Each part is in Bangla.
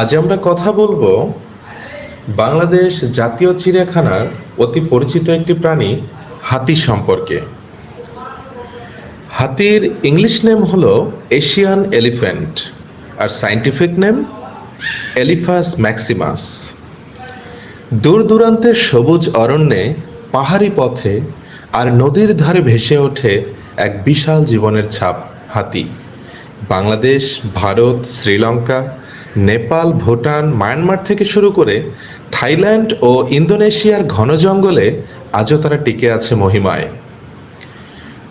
আজ আমরা কথা বলব বাংলাদেশ জাতীয় চিড়িয়াখানার অতি পরিচিত একটি প্রাণী, হাতি সম্পর্কে। হাতির ইংলিশ নেম হলো এশিয়ান এলিফ্যান্ট আর সায়েন্টিফিক নেম এলিফাস ম্যাক্সিমাস দূর দূরান্তের সবুজ অরণ্যে, পাহাড়ি পথে আর নদীর ধারে ভেসে ওঠে এক বিশাল জীবনের ছাপ হাতি। বাংলাদেশ, ভারত, শ্রীলঙ্কা, নেপাল, ভুটান, মায়ানমার থেকে শুরু করে থাইল্যান্ড ও ইন্দোনেশিয়ার ঘন জঙ্গলে আজও তারা টিকে আছে মহিমায়।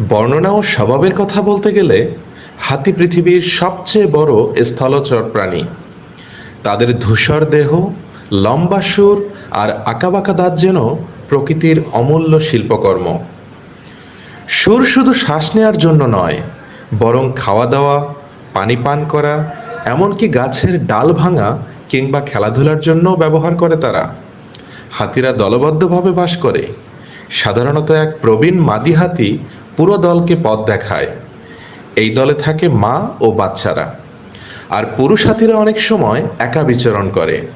বর্ণনা ও স্বভাবের কথা বলতে গেলে হাতি পৃথিবীর সবচেয়ে বড় স্থলচর প্রাণী। তাদের ধূসর দেহ, লম্বা সুর আর আঁকাবাঁকা দাঁত যেন প্রকৃতির অমূল্য শিল্পকর্ম। সুর শুধু শ্বাস নেওয়ার জন্য নয়, বরং খাওয়া দাওয়া পানি পান করা, এমনকি গাছের ডাল ভাঙা কিংবা খেলাধুলার জন্য ব্যবহার করে তারা। হাতিরা দলবদ্ধভাবে বাস করে। সাধারণত এক প্রবীণ মাদি হাতি পুরো দলকে পথ দেখায়। এই দলে থাকে মা ও বাচ্চারা। আর পুরুষ হাতিরা অনেক সময় একা বিচরণ করে।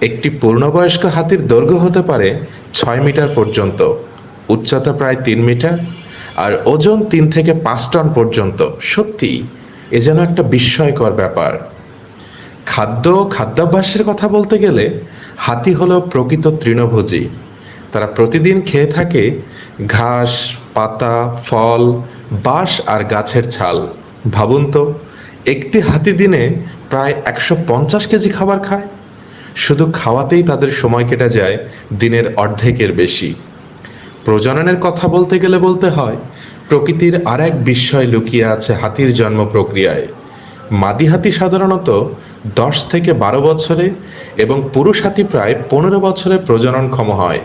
একটি পূর্ণবয়স্ক হাতির দৈর্ঘ্য হতে পারে ছয় মিটার পর্যন্ত, উচ্চতা প্রায় তিন মিটার, আর ওজন তিন থেকে পাঁচ টন পর্যন্ত। সত্যি এ যেন একটা বিস্ময়কর ব্যাপার। খাদ্য, খাদ্যাভ্যাসের কথা বলতে গেলে হাতি হলো প্রকৃত তৃণভোজী। তারা প্রতিদিন খেয়ে থাকে ঘাস, পাতা, ফল, বাঁশ আর গাছের ছাল। ভাবুন তো, একটি হাতি দিনে প্রায় একশো পঞ্চাশ কেজি খাবার খায়। শুধু খাওয়াতেই তাদের সময় কেটে যায়, দিনের অর্ধেকের বেশি। প্রজননের কথা বলতে গেলে বলতে হয়, প্রকৃতির আর এক বিস্ময় লুকিয়ে আছে হাতির জন্ম প্রক্রিয়ায়। মাদি হাতি সাধারণত দশ থেকে বারো বছরে এবং পুরুষ হাতি প্রায় পনেরো বছরে প্রজননক্ষম হয়।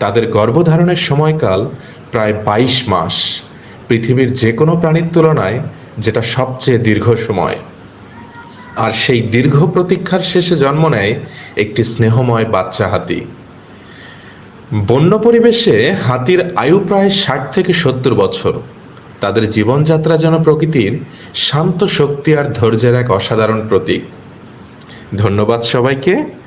তাদের গর্ভধারণের সময়কাল প্রায় বাইশ মাস। পৃথিবীর যে কোনো প্রাণীর তুলনায় যেটা সবচেয়ে দীর্ঘ সময়। আর সেই দীর্ঘ প্রতীক্ষার শেষে জন্ম নেয় একটি স্নেহময় বাচ্চা হাতি। বন্য পরিবেশে হাতির আয়ু প্রায় ষাট থেকে সত্তর বছর। তাদের জীবনযাত্রা যেন প্রকৃতির শান্ত শক্তি আর ধৈর্যের এক অসাধারণ প্রতীক। ধন্যবাদ সবাইকে।